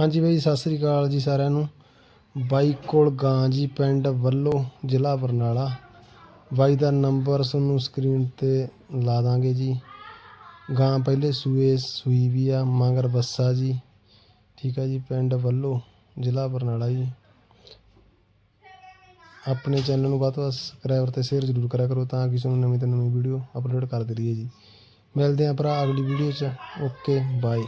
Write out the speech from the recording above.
ਹਾਂਜੀ ਬਾਈ, ਸਤਿ ਸ੍ਰੀ ਅਕਾਲ ਜੀ ਸਾਰਿਆਂ ਨੂੰ। ਬਾਈ ਕੋਲ ਗਾਂ ਜੀ, ਪਿੰਡ ਵੱਲੋ ਜ਼ਿਲ੍ਹਾ ਬਰਨਾਲਾ। ਬਾਈ ਦਾ ਨੰਬਰ ਤੁਹਾਨੂੰ ਸਕਰੀਨ ਤੇ ਲਾ ਦਾਂਗੇ ਜੀ। ਗਾਂ ਪਹਿਲੇ ਸੂਏ, ਸੂਈ ਵੀ ਆ, ਮਗਰ ਬੱਸਾ ਜੀ। ਠੀਕ ਆ ਜੀ, ਪਿੰਡ ਵੱਲੋ ਜ਼ਿਲ੍ਹਾ ਬਰਨਾਲਾ ਜੀ। ਆਪਣੇ ਚੈਨਲ ਨੂੰ ਵੱਧ ਤੋਂ ਵੱਧ ਸਬਸਕ੍ਰਾਈਬਰ ਤੇ ਸ਼ੇਅਰ ਜ਼ਰੂਰ ਕਰਿਆ ਕਰੋ ਤਾਂ ਕਿ ਤੁਹਾਨੂੰ ਨਵੀਂ ਤੋਂ ਨਵੀਂ ਵੀਡੀਓ ਅਪਲੋਡ ਕਰਦੇ ਰਹੀਏ ਜੀ। ਮਿਲਦੇ ਆਂ ਭਰਾ ਅਗਲੀ ਵੀਡੀਓ 'ਚ। Okay, bye.